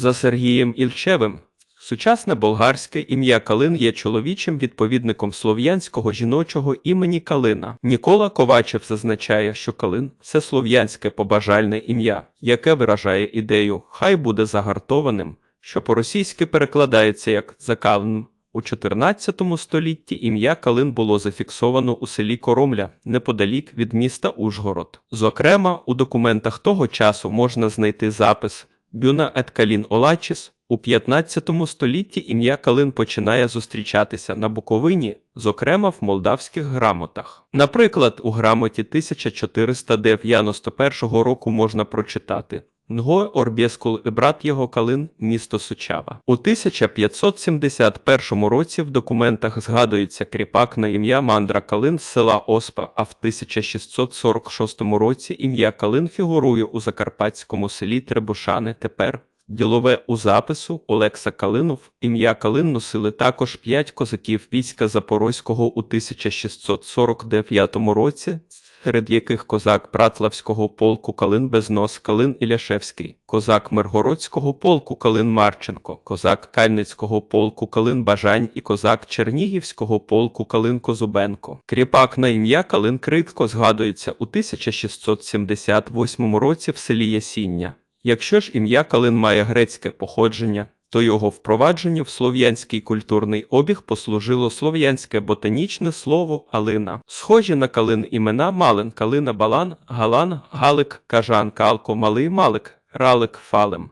За Сергієм Ільчевим. Сучасне болгарське ім'я Калин є чоловічим відповідником слов'янського жіночого імені Калина. Нікола Ковачев зазначає, що Калин це слов'янське побажальне ім'я, яке виражає ідею хай буде загартованим, що по-російськи перекладається як закалн. У 14 столітті ім'я Калин було зафіксовано у селі Коромля неподалік від міста Ужгород. Зокрема, у документах того часу можна знайти запис Бюна ет Калін Олачіс. У 15 столітті ім'я Калин починає зустрічатися на Буковині, зокрема в молдавських грамотах. Наприклад, у грамоті 1491 року можна прочитати Нгой Орбєскул і брат його Калин, місто Сучава. У 1571 році в документах згадується кріпак на ім'я Мандра Калин з села Оспа, а в 1646 році ім'я Калин фігурує у закарпатському селі Требушани тепер. Ділове у запису Олекса Калинов. Ім'я Калин носили також п'ять козаків війська Запорозького у 1649 році, серед яких козак Братлавського полку Калин Безнос Калин Іляшевський, козак Миргородського полку Калин Марченко, козак Кальницького полку Калин Бажань і козак Чернігівського полку Калин Козубенко. Кріпак на ім'я Калин Критко згадується у 1678 році в селі Ясіння. Якщо ж ім'я Калин має грецьке походження, то його впровадженню в слов'янський культурний обіг послужило слов'янське ботанічне слово «алина». Схожі на калин імена Малин, Калина, Балан, Галан, Галик, Кажан, Калко, Малий Малик, Ралик, Фалем.